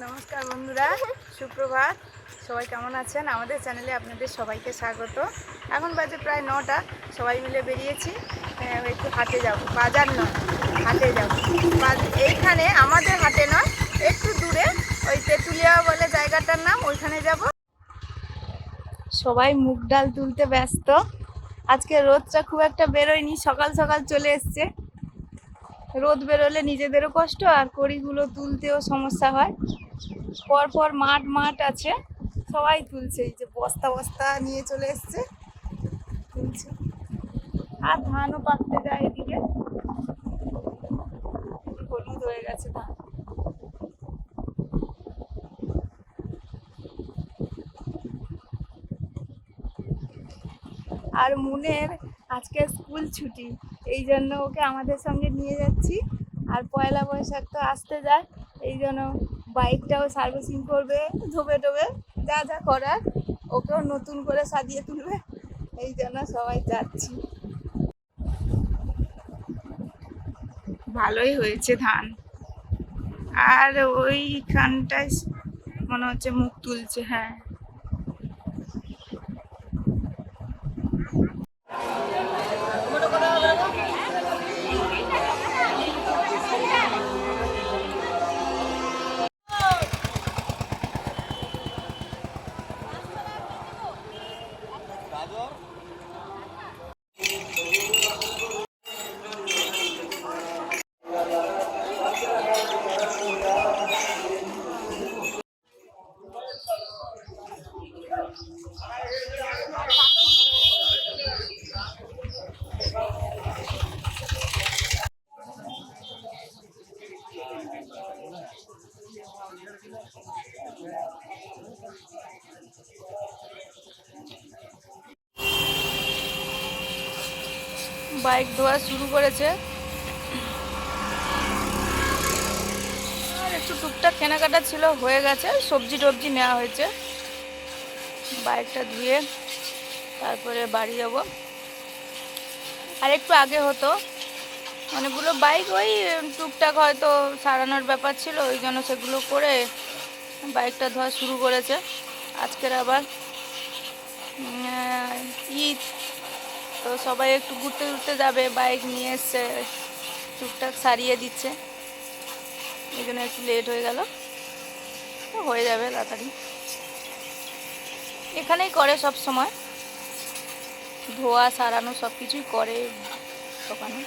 নমস্কার বন্ধুরা সুপ্রভাত। সবাই কেমন আছেন? আমাদের চ্যানেলে আপনাদের সবাইকে স্বাগত। এখন বাজে প্রায় নটা সবাই মিলে বেরিয়েছি। আহ, একটু হাটে যাব বাজার নয় হাটে যাব। এইখানে আমাদের হাটে নয় একটু দূরে ওই তেঁতুলিয়া বলে জায়গাটার নাম ওইখানে যাব। সবাই মুগ ডাল তুলতে ব্যস্ত। আজকে রোদটা খুব একটা বেরোয়নি সকাল সকাল চলে এসছে। রোদ বেরোলে নিজেদেরও কষ্ট, আর কড়িগুলো তুলতেও সমস্যা হয়। পর পর মাঠ মাঠ আছে, সবাই তুলছে। এই যে বস্তা বস্তা নিয়ে চলে এসছে, তুলছে। আর ধানও পাকতে যায় এদিকে। হলুদ হয়ে গেছে ধান। আর মুনের আজকে স্কুল ছুটি, এই জন্য ওকে আমাদের সঙ্গে নিয়ে যাচ্ছি। আর পয়লা বৈশাখ তো আসতে যায় এই জন্য বাইকটাও সার্ভিসিং করবে, ধোবে টোবে, যা যা করার, ওকেও নতুন করে সাজিয়ে তুলবে, এই জন্য সবাই যাচ্ছি। ভালোই হয়েছে ধান। আর ওইখানটায় মনে হচ্ছে মুখ তুলছে হ্যাঁ। কথা বাইক ধোয়া শুরু করেছে। আর একটু টুকটাক কেনাকাটা ছিল, হয়ে গেছে। সবজি টবজি নেওয়া হয়েছে। বাইকটা ধুয়ে তারপরে বাড়ি যাব। আর একটু আগে হতো। অনেকগুলো বাইক ওই টুকটাক হয়তো সারানোর ব্যাপার ছিল, ওই জন্য সেগুলো করে বাইকটা ধোয়া শুরু করেছে। আজকের আবার ঈদ। তো সবাই একটু ঘুরতে ঘুরতে যাবে, বাইক নিয়ে এসছে, টুকটাক সারিয়ে দিচ্ছে। এই জন্য একটু লেট হয়ে গেল। হয়ে যাবে তাড়াতাড়ি। এখানেই করে সব সময়। ধোয়া, সারানো সব কিছুই করে দোকানে।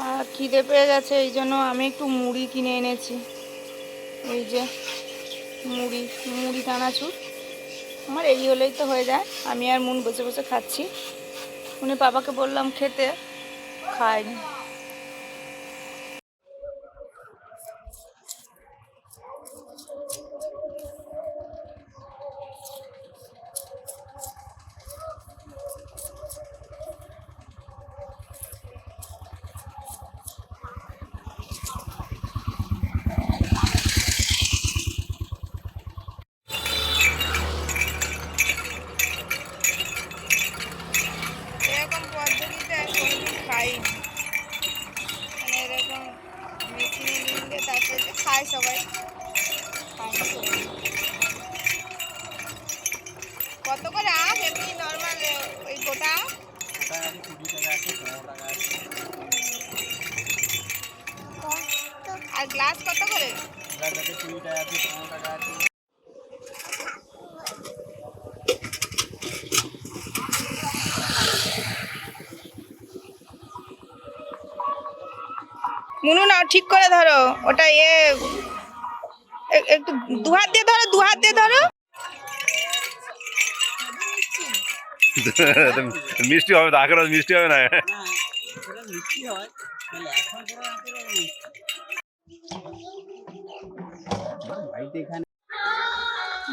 আর খিদে পেয়ে গেছে, এই জন্য আমি একটু মুড়ি কিনে এনেছি। এই যে মুড়ি মুড়ি টানাচুর আমার এই হলেই তো হয়ে যায়। আমি আর মুন বসে বসে খাচ্ছি। উনি বাবাকে বললাম খেতে খায়নি এরকম পদ্ধতিতে কোনোদিন খাইনি মানে এরকম মেশিনে নিলে তারপরে যে খায় সবাই খায়নি কোনোদিন। কত করে আম এমনি নর্মাল ওই গোটা আম? আর গ্লাস কত করে? মুনু, নাও, ঠিক করে ধরো। ওটা এ- একটু দু হাত দিয়ে ধরো, দু হাত দিয়ে ধরো। মিষ্টি হবে তো আখের মিষ্টি হবে না?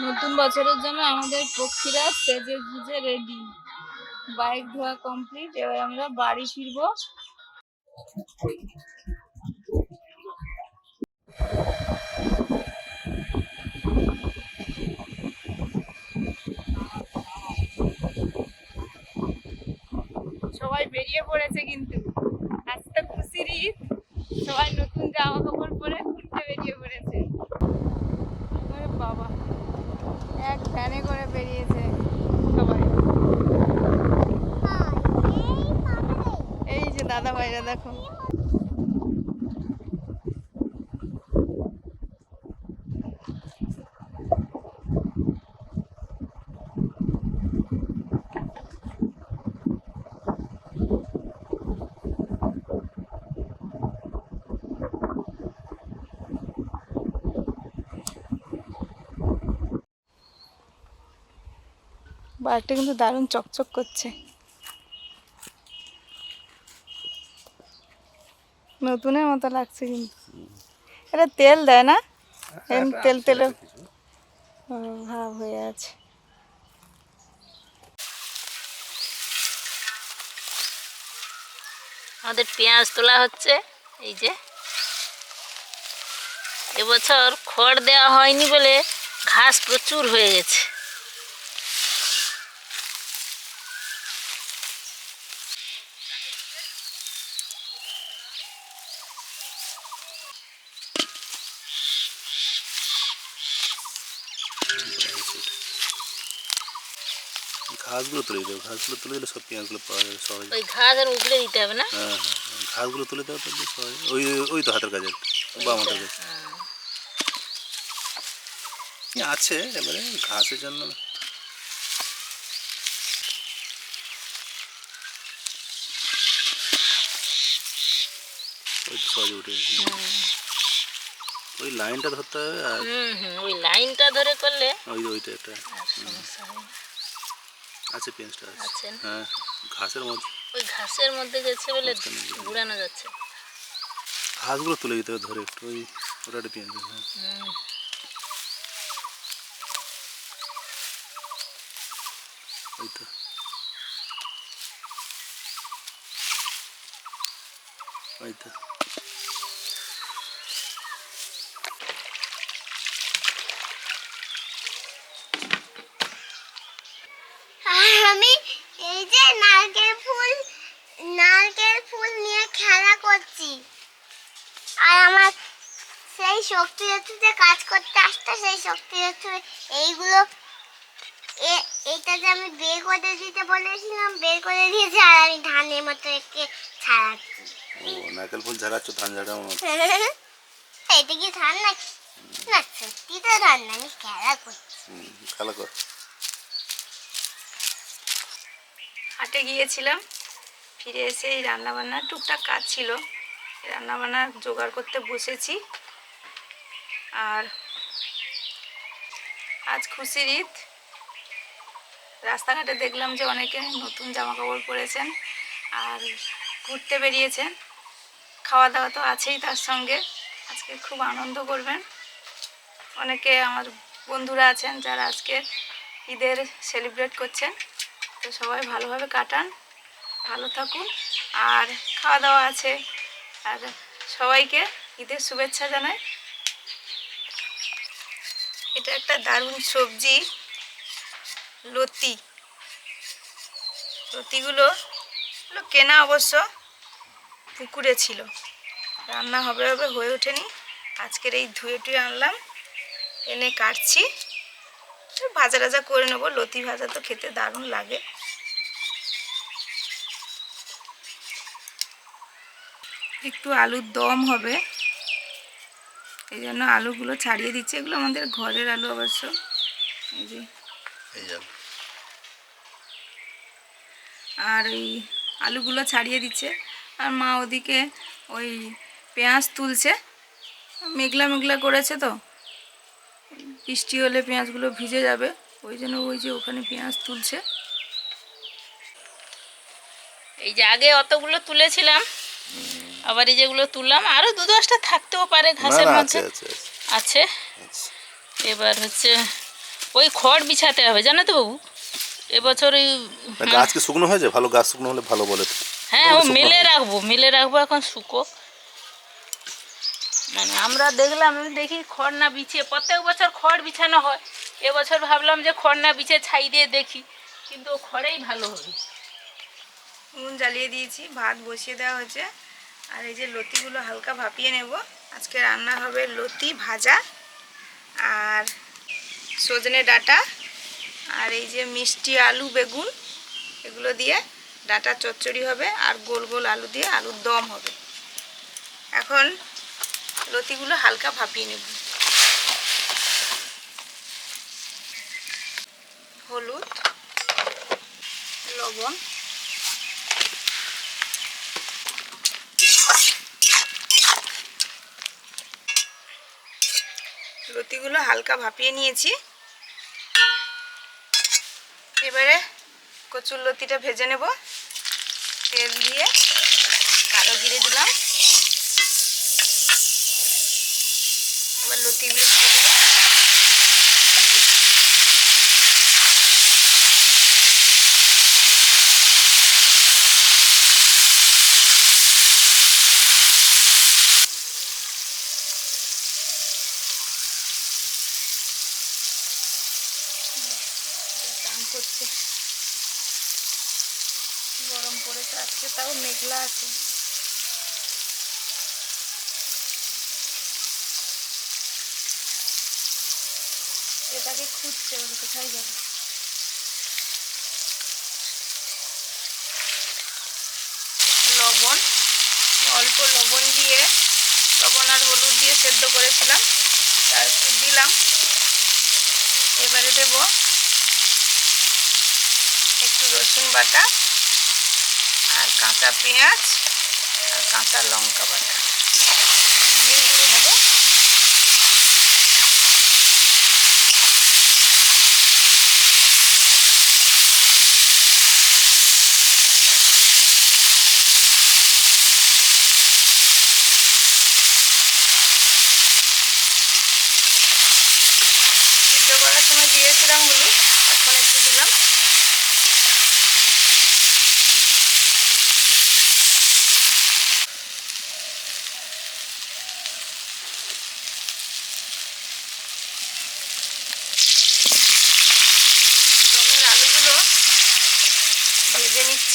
নতুন বছরের জন্য আমাদের পক্ষীরা সেজে গুজে রেডি বাইক ধোয়া কমপ্লিট এবার আমরা বাড়ি ফিরবো। সবাই বেরিয়ে পড়েছে কিন্তু। আজ তো খুশির ঈদ সবাই নতুন জামা কাপড় পরে ঘুরতে বেরিয়ে পড়েছে। বাবা। এক ফ্যানে করে বেরিয়েছে সবাই। এই যে দাদা ভাইরা দেখো। বাইকটা কিন্তু দারুণ চকচক করছে। নতুনের মতো লাগছে কিন্তু। এটা তেল দেয় না? এরম তেল তেলে ও, ভাব হয়ে আছে। আমাদের পেঁয়াজ তোলা হচ্ছে এই যে। এবছর খড় দেওয়া হয়নি বলে ঘাস প্রচুর হয়ে গেছে। ঘাসগুলো তুলে দিতে হবে ঘাসগুলো তুলে দিলে সব পেঁয়াজগুলো পাওয়া যাবে সহজে। ওই ঘাস আর উগড়ে দিতে হবে না? হ্যাঁ হ্যাঁ হ্যাঁ। ঘাসগুলো তুলে দেওয়া তো সহজে। ওই ওই তো হাতের কাজের বাম হাতের কাজ হ্যাঁ। আছে এবারে ঘাসের জন্য। ওই তো সহজে উঠে ওই লাইনটা ধরতে হবে আর হুম হুম ওই লাইনটা ধরে করলে ওই ওইটা একটা। সমস্যা হয়। আছে পেঁয়াজটা আছে? হ্যাঁ ঘাসের মধ্যে। ওই ঘাসের মধ্যে গেছে বলে ঘুরানো যাচ্ছে। ঘাসগুলো তুলে দিতে হবে ধরে একটু ওই ওটা একটা পেঁয়াজ হ্যাঁ ওই তো। ওই তো আর আমি এই যে নারকেল ফুল নারকেল ফুল নিয়ে খেলা করছি। আর আমার সেই শক্তি যে কাজ করতে আসতো সেই শক্তি এইগুলো এ- এইটা যে আমি বের করে দিতে বলেছিলাম বের করে দিয়েছে আর আমি ধানের মতো একে ছাড়াচ্ছি। নারকেল ফুল ঝাড়াচ্ছ ধান ঝাড়ার এটা কি ধান নাকি? না সত্যি তো ধান না আমি খেলা করছি। খেলা কর। হাটে গিয়েছিলাম, ফিরে এসে এই রান্নাবান্নার টুকটাক কাজ ছিল। রান্নাবান্না জোগাড় করতে বসেছি। আর আজ খুশির ঈদ। রাস্তাঘাটে দেখলাম যে অনেকে নতুন জামা কাপড় পরেছেন আর ঘুরতে বেরিয়েছেন। খাওয়া দাওয়া তো আছেই তার সঙ্গে। আজকে খুব আনন্দ করবেন। অনেকে আমার বন্ধুরা আছেন যারা আজকে ঈদের সেলিব্রেট করছেন। তো সবাই ভালোভাবে কাটান, ভালো থাকুন, আর খাওয়া দাওয়া আছে। আর সবাইকে ঈদের শুভেচ্ছা জানাই। এটা একটা দারুণ সবজি, লতি। লতিগুলো কেনা অবশ্য পুকুরে ছিল। রান্না হবে হবে হয়ে ওঠেনি। আজকের এই ধুয়ে টুয়ে আনলাম, এনে কাটছি। ভাজা টাজা করে নেব। লতি ভাজা তো খেতে দারুণ লাগে। একটু আলুর দম হবে। এই জন্য আলুগুলো ছাড়িয়ে দিচ্ছে। এগুলো আমাদের ঘরের আলু অবশ্য। এই যে। আর ওই আলুগুলো ছাড়িয়ে দিচ্ছে। আর মা ওদিকে ওই পেঁয়াজ তুলছে। মেঘলা মেঘলা করেছে তো। বৃষ্টি হলে পেঁয়াজগুলো ভিজে যাবে। ওই জন্য ওই যে ওখানে পেঁয়াজ তুলছে। এই যে আগে অতগুলো তুলেছিলাম। আবার এই যেগুলো তুললাম আরও দু দশটা থাকতেও পারে ঘাসের মধ্যে। আছে আছে। এবার হচ্ছে ওই খড় বিছাতে হবে জানো তো বাবু? এবছর ওই না, গাছ কি শুকনো হয়েছে? ভালো গাছ শুকনো হলে ভালো বলে হ্যাঁ ও মেলে রাখব মেলে রাখব এখন শুকো। মানে আমরা দেখলাম দেখি খড় না বিছিয়ে প্রত্যেক বছর খড় বিছানো হয়। এবছর ভাবলাম যে খড় না বিছিয়ে ছাই দিয়ে দেখি কিন্তু ও খড়েই ভালো হবে। উনুন জ্বালিয়ে দিয়েছি ভাত বসিয়ে দেওয়া হয়েছে। আর এই যে লতিগুলো হালকা ভাপিয়ে নেব। আজকে রান্না হবে লতি ভাজা আর সজনে ডাটা আর এই যে মিষ্টি আলু বেগুন, এগুলো দিয়ে ডাটা চচ্চড়ি হবে আর গোল গোল আলু দিয়ে আলুর দম হবে। এখন লতিগুলো হালকা ভাপিয়ে নেব। হলুদ, লবণ লতিগুলো হালকা ভাপিয়ে নিয়েছি। এবারে কচুর লতিটা ভেজে নেব। তেল দিয়ে কালো জিরে দিলাম। এবার লতিগুলো করছে। গরম পড়েছে আজকে, তাও মেঘলা আছে। এটাকে খুঁজছে, ওটা কোথায় যাবে লবণ, অল্প লবণ দিয়ে, লবণ আর হলুদ দিয়ে সেদ্ধ করেছিলাম। তার দিলাম। এবারে দেব একটু রসুন বাটা আর কাঁচা পেঁয়াজ আর কাঁচা লঙ্কা বাটা। দিয়ে নেড়ে নেব সিদ্ধ করার সময় দিয়েছিলাম হলুদ এখন একটু দিলাম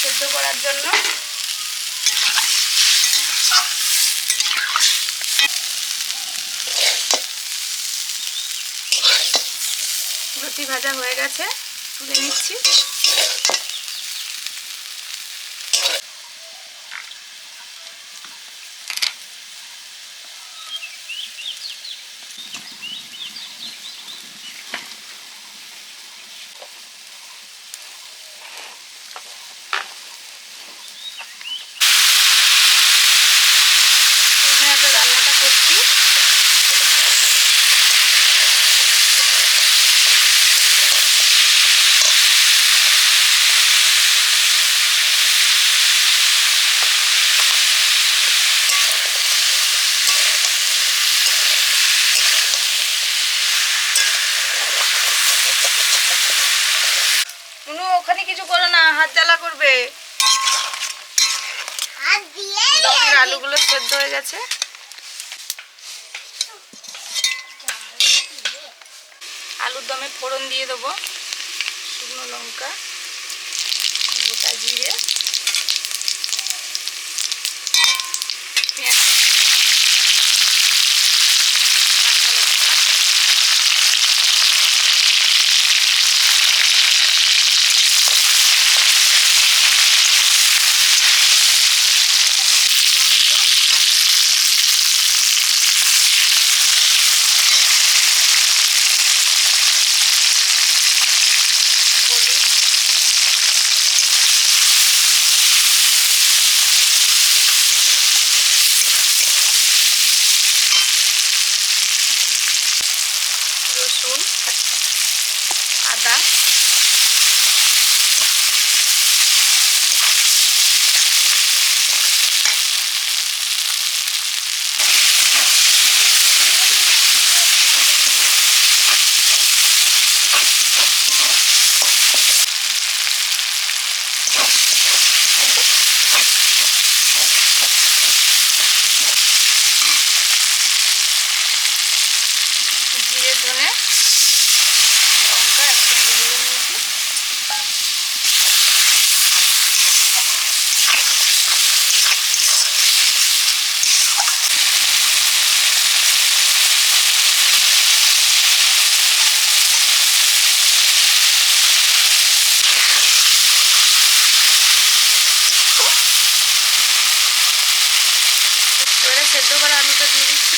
সেদ্ধ করার জন্য। রুটি ভাজা হয়ে গেছে তুলে নিচ্ছি এখানে একটা রান্নাটা করছি অনু ওখানে কিছু করো না হাত জ্বালা করবে। আলুগুলো সেদ্ধ হয়ে গেছে। আলুর দমে ফোড়ন দিয়ে দেবো শুকনো লঙ্কা গোটা জিরে পেঁয়াজ back. সেদ্ধ করা আলুটা দিয়ে দিচ্ছি।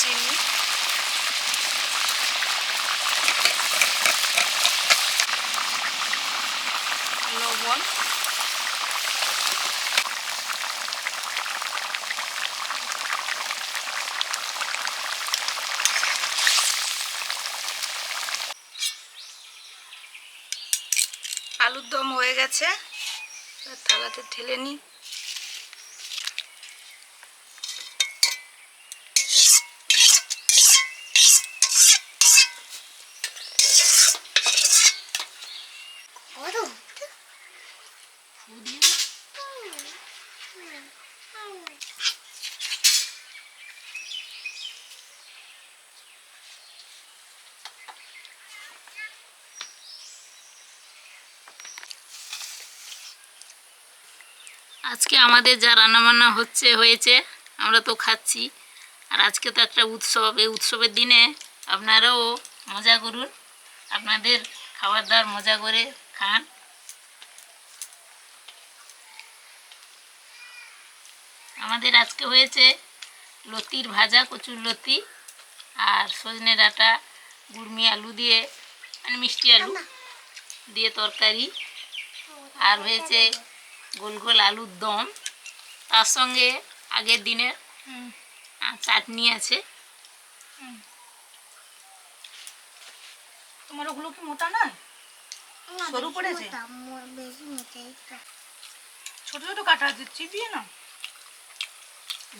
চিনি আলুর দম হয়ে গেছে থালাতে ঢেলে নিই গরম আজকে আমাদের যা রান্নাবান্না হচ্ছে হয়েছে আমরা তো খাচ্ছি। আর আজকে তো একটা উৎসব এই উৎসবের দিনে আপনারাও মজা করুন। আপনাদের খাবার দাবার মজা করে খান। আমাদের আজকে হয়েছে লতির ভাজা কচুর লতি আর সজনে ডাঁটা গুড়মি আলু দিয়ে মানে মিষ্টি আলু দিয়ে তরকারি। আর হয়েছে গোল গোল আলুর দম। তার সঙ্গে আগের দিনের চাটনি আছে। তোমার ওগুলো কি মোটা না সরু পড়েছে? ছোট ছোট কাটা আছে চিবিয়ে না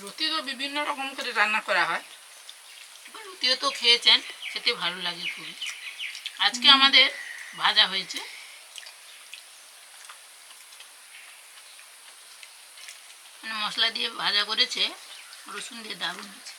রুটি তো বিভিন্ন রকম করে রান্না করা হয়। রুটিও তো খেয়েছেন খেতে ভালো লাগে খুবই। আজকে আমাদের ভাজা হয়েছে। মানে মশলা দিয়ে ভাজা করেছে রসুন দিয়ে দারুণ হয়েছে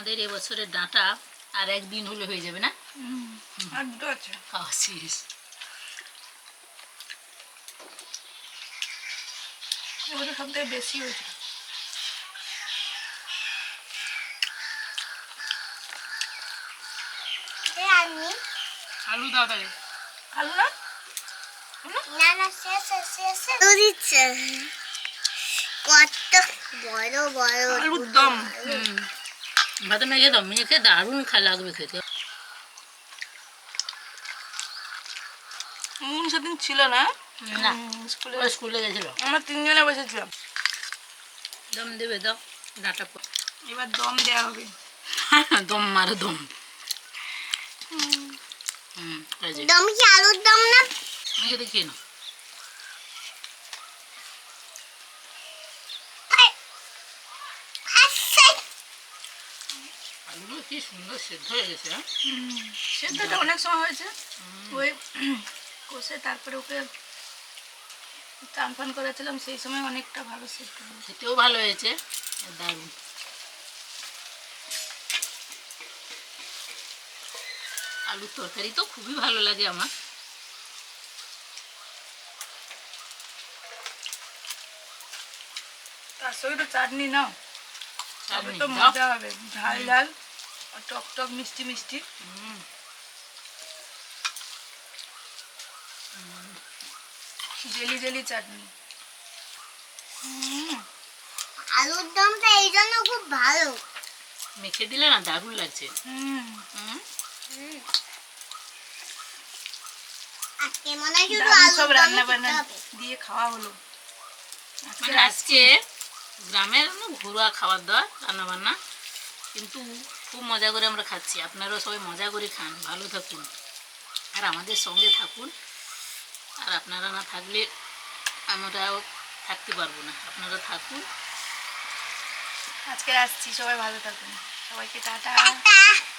আমাদের এবছরের ডাঁটা আর একদিন হলে হয়ে যাবে না? আর দুটো আছে। খাওয়া শেষ এবারে সব থেকে বেশি হয়েছে। আলু দাও তাহলে। আলু না না না শেষ শেষ কত বড় বড়। আলুর দম। হুম। ভাতে মেখে দাও মেখে দারুণ খা লাগবে খেতে। মুন সেদিন ছিল না। না স্কুলে স্কুলে গেছিল। আমরা তিনজনে বসেছিলাম। দম দেবে দাও ডাটা এবার দম দেওয়া হবে। দম মারো দম। হুম। এই যে। দম কি আলুর দম না? মেখে দিয়ে খেয়ে নাও আচ্ছা আলুগুলো কি সুন্দর সেদ্ধ হয়ে গেছে হ্যাঁ? সেদ্ধটা অনেক সময় হয়েছে। ওই কষে তারপরে ওকে চান ফান করেছিলাম সেই সময় অনেকটা ভালো সেদ্ধ খেতেও ভালো হয়েছে দারুণ। আলুর তরকারি তো খুবই ভালো লাগে আমার। তার সঙ্গে তো চাটনি নাও। তবে তো মজা হবে ঝাল ঝাল আর টক টক মিষ্টি মিষ্টি। Jelly jelly chutney. আলুর দমটা এই জন্য খুব ভালো। মেখে দিলে না দারুণ লাগছে। হুম। হুম। আজকে মনে হয় শুধু সব রান্না বান্না দিয়ে খাওয়া হলো। মানে আজকে গ্রামের না ঘরোয়া খাবার দাবার রান্না বান্না কিন্তু খুব মজা করে আমরা খাচ্ছি। আপনারাও সবাই মজা করে খান। ভালো থাকুন। আর আমাদের সঙ্গে থাকুন। আর আপনারা না থাকলে আমরাও থাকতে পারব না। আপনারা থাকুন। আজকে আসছি। সবাই ভালো থাকুন। সবাইকে টাটা।